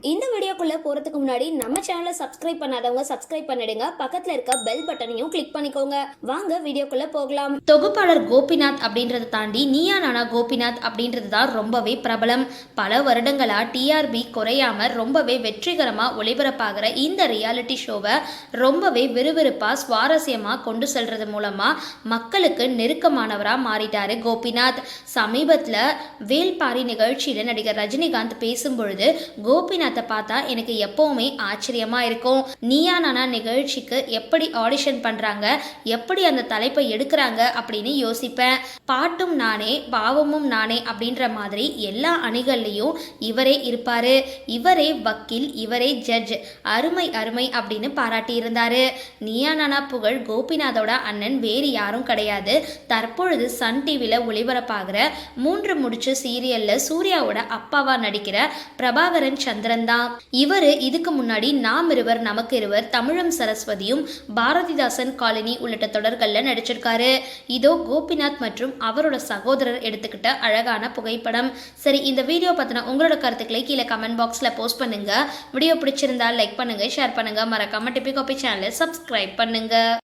இந்த வீடியோக்குள்ளே போறதுக்கு முன்னாடி நம்ம சேனலை சப்ஸ்கிரைப் பண்ணாதவங்க சப்ஸ்கிரைப் பண்ணிடுங்க. பக்கத்தில் இருக்க பெல் பட்டனையும் கிளிக் பண்ணிக்கோங்க. வாங்க வீடியோக்குள்ளே போகலாம். தொகுப்பாளர் கோபிநாத் அப்படின்றத தாண்டி நீயா நானா கோபிநாத் அப்படின்றது தான் ரொம்பவே பிரபலம். பல வருடங்களாக டிஆர்பி குறையாம ரொம்பவே வெற்றிகரமாக ஒளிபரப்பாகிற இந்த ரியாலிட்டி ஷோவை ரொம்பவே விறுவிறுப்பாக சுவாரஸ்யமாக கொண்டு செல்றது மூலமாக மக்களுக்கு நெருக்கமானவராக மாறிட்டாரு கோபிநாத். சமீபத்தில் வேல்பாரி நிகழ்ச்சியில் நடிகர் ரஜினிகாந்த் பேசும்பொழுது கோபிநாத்தை பார்த்தா எனக்கு எப்பவுமே ஆச்சரியமா இருக்கும். நீயா நானா நிகழ்ச்சிக்கு எப்படி ஆடிஷன் பண்றாங்க? எப்படி அந்த தலைப்பை எடுக்கிறாங்க? அப்படின்னு யோசிப்பேன். பாட்டும் நானே பாவமும் நானே அப்படின்ற மாதிரி எல்லா அணிகள்லையும் இவரே இருப்பாரு. இவரே வக்கீல் இவரே ஜட்ஜ் அருமை அருமை அப்படின்னு பாராட்டி இருந்தாரு நீயா நானா புகழ் கோபிநாதோட அண்ணன் வேறு யாரும் கிடையாது. தற்பொழுது சன் டிவியில் ஒளிபரப்பாகிற மூன்று முடிச்சு சீரியல்ல சூர்யாவோட அப்பாவா நடிக்கிற பிரபாகரன் சந்திரன் தான் இவர் இதுக்கு முன்னாடி நாம் இருவர் நமக்கு இருவர் தமிழம் சரஸ்வதியும் பாரதிதாசன் காலனி உள்ளிட்ட தொடர்களில் நடிச்சிருக்காரு. இதோ கோபிநாத் மற்றும் அவரோட சகோதரர் எடுத்துக்கிட்ட அழகான புகைப்படம். சரி இந்த வீடியோ பற்றின உங்களோட கருத்துக்களை கீழே கமெண்ட் பாக்ஸில் போஸ்ட் பண்ணுங்கள் வீடியோ பிடிச்சிருந்தா லைக் பண்ணுங்கள் ஷேர் பண்ணுங்கள் மறக்காமல் டிபி காப்பி சேனலை சப்ஸ்கிரைப் பண்ணுங்கள்